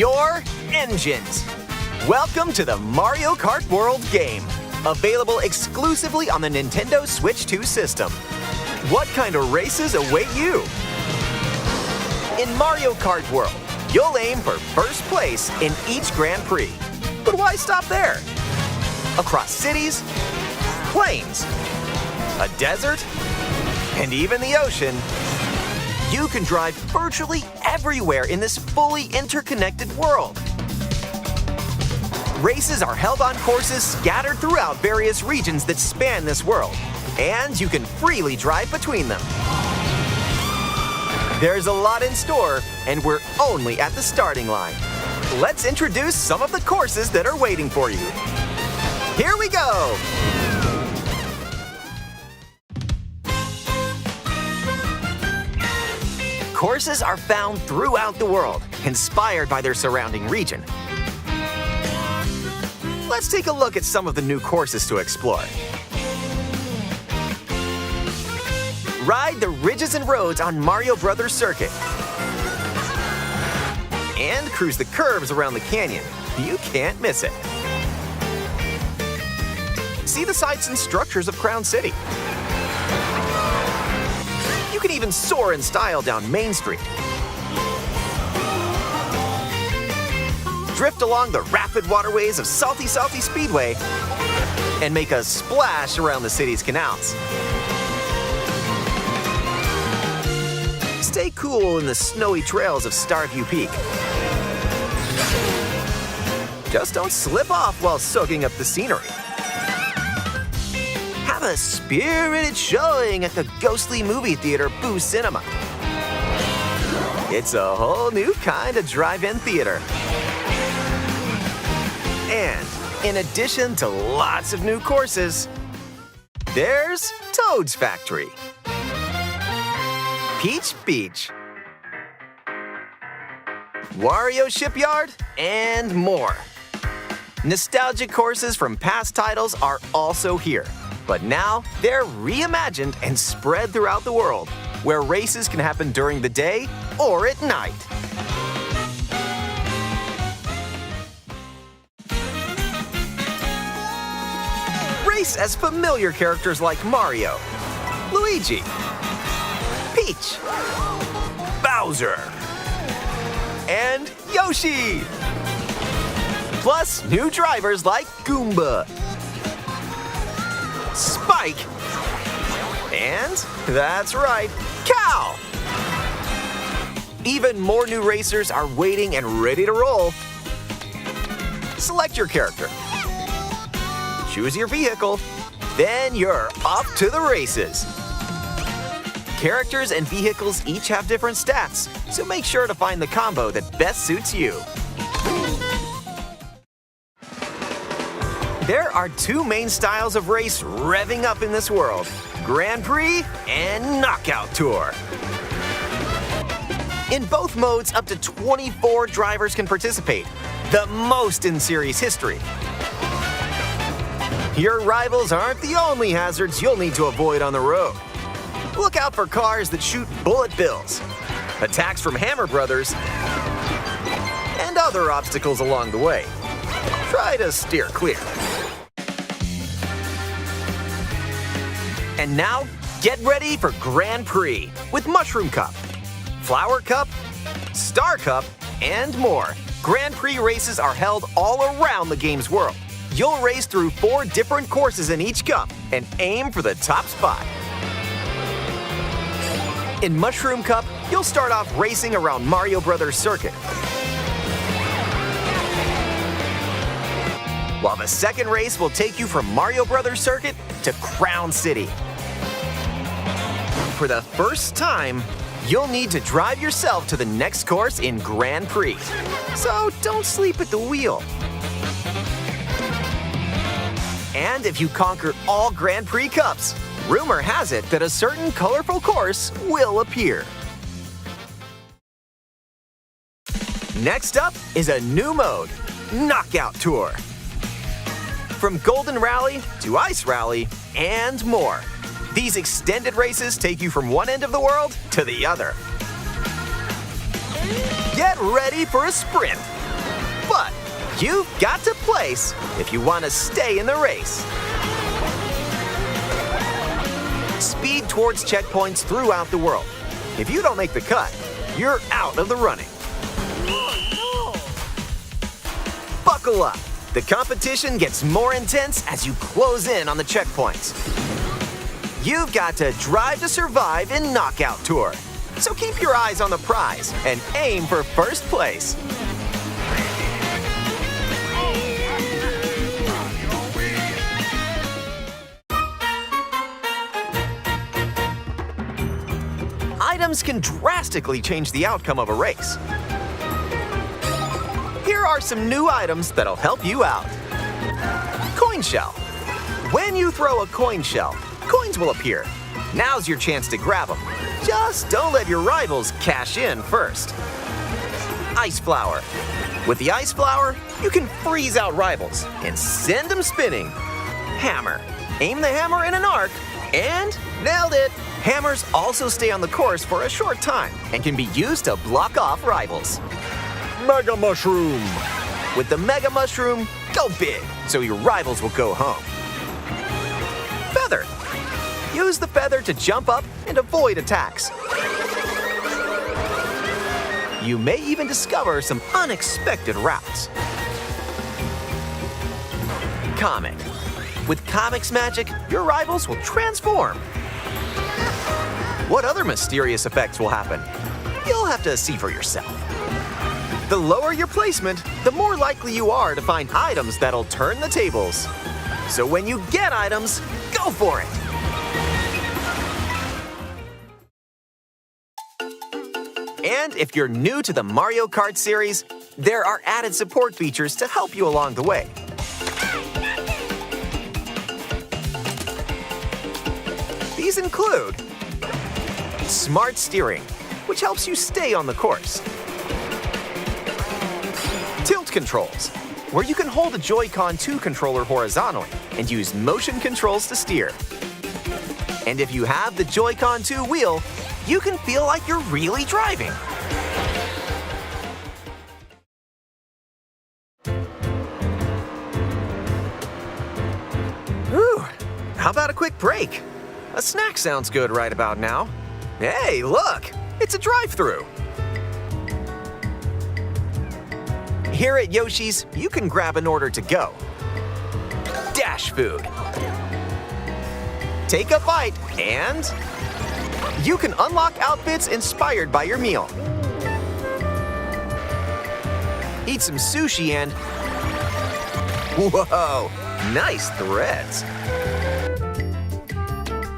Your engines. Welcome to the Mario Kart World game, available exclusively on the Nintendo Switch 2 system. What kind of races await you? In Mario Kart World, you'll aim for first place in each Grand Prix. But why stop there? Across cities, plains, a desert, and even the ocean, you can drive virtually everywhere in this fully interconnected world. Races are held on courses scattered throughout various regions that span this world, and you can freely drive between them. There's a lot in store, and we're only at the starting line. Let's introduce some of the courses that are waiting for you. Here we go! Courses are found throughout the world, inspired by their surrounding region. Let's take a look at some of the new courses to explore. Ride the ridges and roads on Mario Brothers Circuit. And cruise the curves around the canyon. You can't miss it. See the sights and structures of Crown City. You can even soar in style down Main Street. Drift along the rapid waterways of Salty Salty Speedway and make a splash around the city's canals. Stay cool in the snowy trails of Starview Peak. Just don't slip off while soaking up the scenery. Have a spirited showing at the ghostly movie theater Boo Cinema. It's a whole new kind of drive-in theater. And in addition to lots of new courses, there's Toad's Factory. Peach Beach, Wario Shipyard, and more. Nostalgic courses from past titles are also here, but now they're reimagined and spread throughout the world, where races can happen during the day or at night. Race as familiar characters like Mario, Luigi, Peach, Bowser, and Yoshi. Plus, new drivers like Goomba, Spike, and that's right, Cow. Even more new racers are waiting and ready to roll. Select your character. Choose your vehicle. Then you're off to the races. Characters and vehicles each have different stats, so make sure to find the combo that best suits you. There are two main styles of race revving up in this world Grand Prix and Knockout Tour. In both modes, up to 24 drivers can participate, the most in series history. Your rivals aren't the only hazards you'll need to avoid on the road. Look out for cars that shoot bullet bills, attacks from Hammer Brothers, and other obstacles along the way. Try to steer clear. And now, get ready for Grand Prix with Mushroom Cup, Flower Cup, Star Cup, and more. Grand Prix races are held all around the game's world. You'll race through four different courses in each cup and aim for the top spot. In Mushroom Cup, you'll start off racing around Mario Brothers Circuit. While the second race will take you from Mario Brothers Circuit to Crown City. For the first time, you'll need to drive yourself to the next course in Grand Prix. So don't sleep at the wheel. And if you conquer all Grand Prix Cups, rumor has it that a certain colorful course will appear. Next up is a new mode, Knockout Tour. From Golden Rally to Ice Rally and more. These extended races take you from one end of the world to the other. get ready for a sprint. But you've got to place if you want to stay in the race. Speed towards checkpoints throughout the world. If you don't make the cut, you're out of the running. Buckle up. The competition gets more intense as you close in on the checkpoints. You've got to drive to survive in Knockout Tour. So keep your eyes on the prize and aim for first place. Items can drastically change the outcome of a race. Are some new items that'll help you out. Coin shell. When you throw a coin shell, coins will appear. Now's your chance to grab them. Just don't let your rivals cash in first. Ice flower. With the ice flower, you can freeze out rivals and send them spinning. Hammer. Aim the hammer in an arc and nailed it. Hammers also stay on the course for a short time and can be used to block off rivals. Mega Mushroom. With the Mega Mushroom, go big so your rivals will go home. Feather. Use the feather to jump up and avoid attacks. You may even discover some unexpected routes. Comic. With Comic's magic, your rivals will transform. What other mysterious effects will happen? You'll have to see for yourself. The lower your placement, the more likely you are to find items that'll turn the tables. So when you get items, go for it! And if you're new to the Mario Kart series, there are added support features to help you along the way. These include Smart Steering, which helps you stay on the course. Controls, where you can hold the Joy-Con 2 controller horizontally and use motion controls to steer. And if you have the Joy-Con 2 wheel, you can feel like you're really driving. Ooh, how about a quick break? A snack sounds good right about now. Hey, look, it's a drive-through. Here at Yoshi's, you can grab an order to go. Dash food. Take a bite and you can unlock outfits inspired by your meal. Eat some sushi and Whoa, nice threads.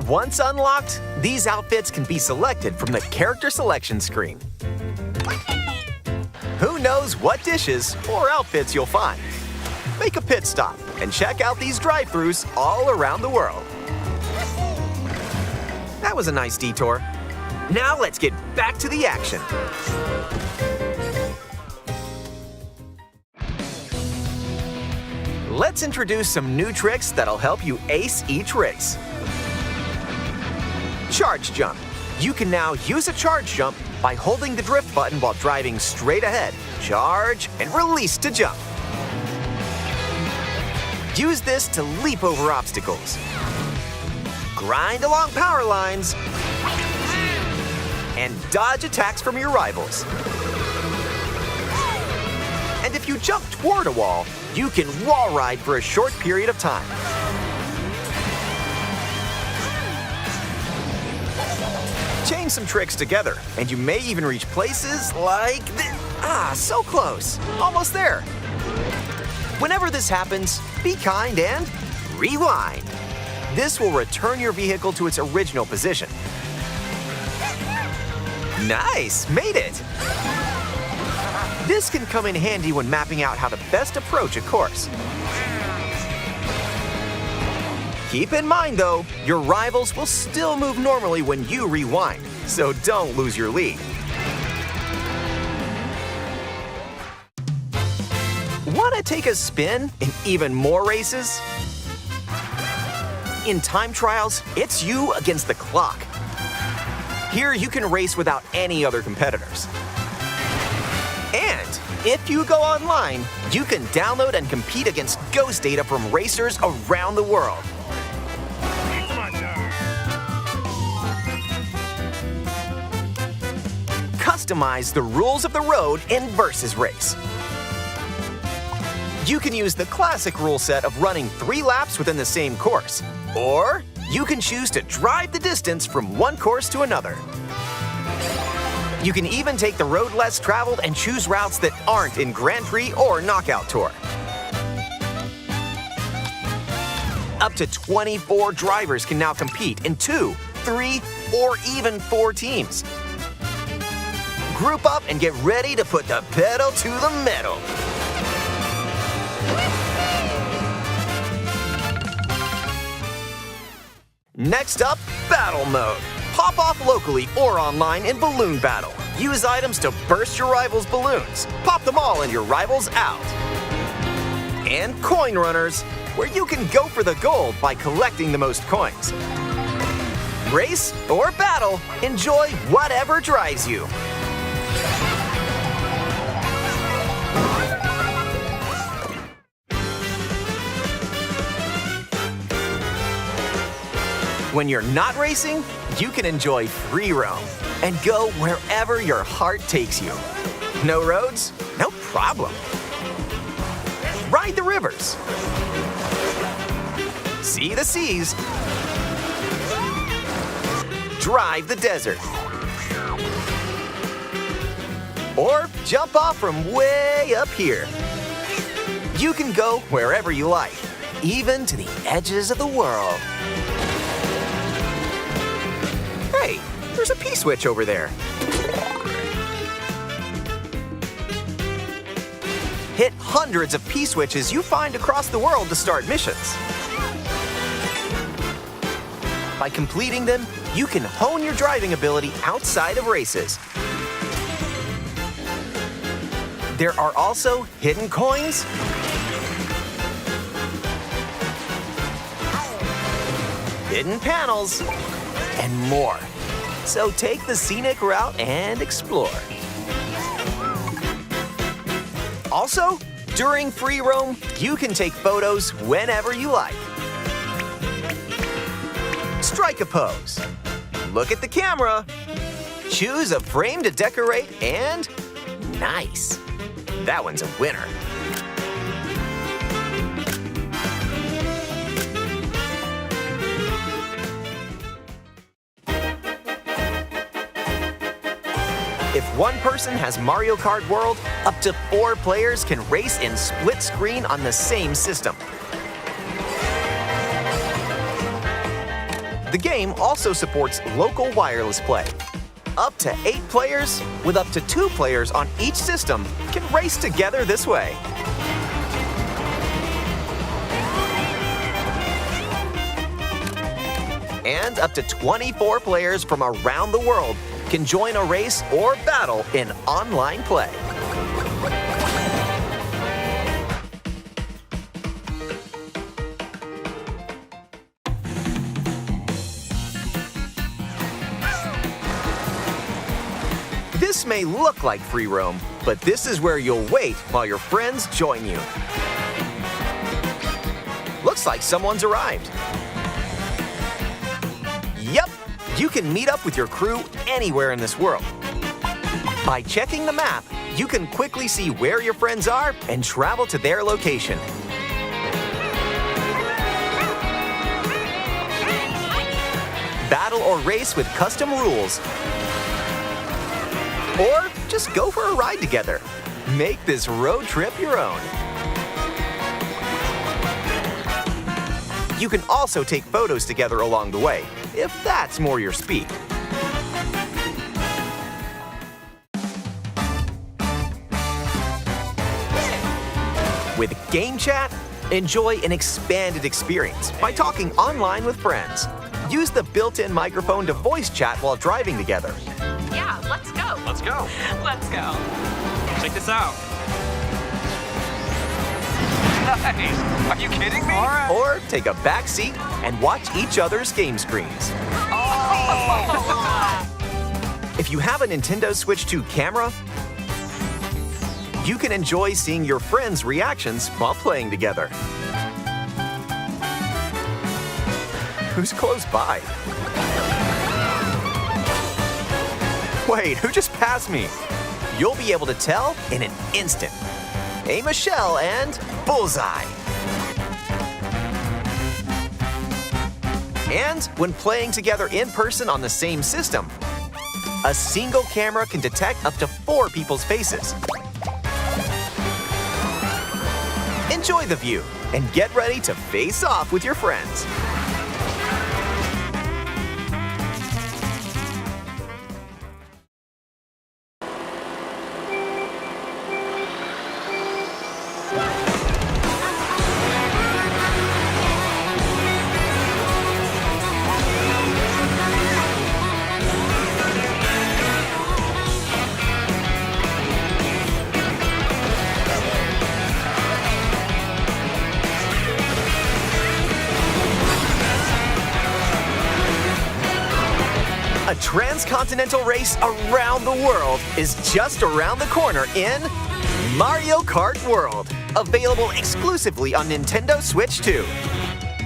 Once unlocked, these outfits can be selected from the character selection screen. Knows what dishes or outfits you'll find? Make a pit stop and check out these drive-thrus all around the world. That was a nice detour. Now let's get back to the action. Let's introduce some new tricks that'll help you ace each race. Charge jump. You can now use a charge jump by holding the drift button while driving straight ahead. Charge and release to jump. Use this to leap over obstacles. Grind along power lines. And dodge attacks from your rivals. And if you jump toward a wall, you can wall ride for a short period of time. Chain some tricks together, and you may even reach places like this. Ah, so close. Almost there. Whenever this happens, be kind and rewind. This will return your vehicle to its original position. Nice, made it! This can come in handy when mapping out how to best approach a course. Keep in mind though, your rivals will still move normally when you rewind, so don't lose your lead. Want to take a spin in even more races? In time trials, it's you against the clock. Here you can race without any other competitors. And If you go online, you can download and compete against ghost data from racers around the world. Customize the rules of the road in Versus Race. You can use the classic rule set of running three laps within the same course, or you can choose to drive the distance from one course to another. You can even take the road less traveled and choose routes that aren't in Grand Prix or Knockout Tour. Up to 24 drivers can now compete in two, three, or even four teams. Group up and get ready to put the pedal to the metal. Next up, Battle Mode. Pop off locally or online in Balloon Battle. Use items to burst your rivals' balloons. Pop them all and your rivals out. And Coin Runners, where you can go for the gold by collecting the most coins. Race or battle, enjoy whatever drives you. When you're not racing, you can enjoy free roam and go wherever your heart takes you. No roads? No problem. Ride the rivers. See the seas. Drive the desert. Or jump off from way up here. You can go wherever you like, even to the edges of the world. Hey, there's a P-switch over there. Hit hundreds of P-switches you find across the world to start missions. By completing them, you can hone your driving ability outside of races. There are also hidden coins, hidden panels, and more. So take the scenic route and explore. Also, during free roam, you can take photos whenever you like. Strike a pose. Look at the camera. Choose a frame to decorate and nice. That one's a winner. One person has Mario Kart World, up to four players can race in split screen on the same system. The game also supports local wireless play. Up to eight players, with up to two players on each system, can race together this way. And up to 24 players from around the world can join a race or battle in online play. This may look like free roam, but this is where you'll wait while your friends join you. Looks like someone's arrived. You can meet up with your crew anywhere in this world. By checking the map, you can quickly see where your friends are and travel to their location. Battle or race with custom rules. Or just go for a ride together. Make this road trip your own. You can also take photos together along the way, if that's more your speed. With Game Chat, enjoy an expanded experience by talking online with friends. Use the built-in microphone to voice chat while driving together. Yeah, let's go. Let's go. Let's go. Check this out. Nice. Are you kidding me? Or take a back seat and watch each other's game screens. Oh. If you have a Nintendo Switch 2 camera, you can enjoy seeing your friends' reactions while playing together. Who's close by? Wait, who just passed me? You'll be able to tell in an instant. Hey, Michelle and Bullseye. And when playing together in person on the same system, a single camera can detect up to four people's faces. Enjoy the view and get ready to face off with your friends. Transcontinental race around the world is just around the corner in Mario Kart World, available exclusively on Nintendo Switch 2.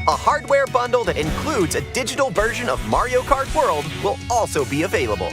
A hardware bundle that includes a digital version of Mario Kart World will also be available.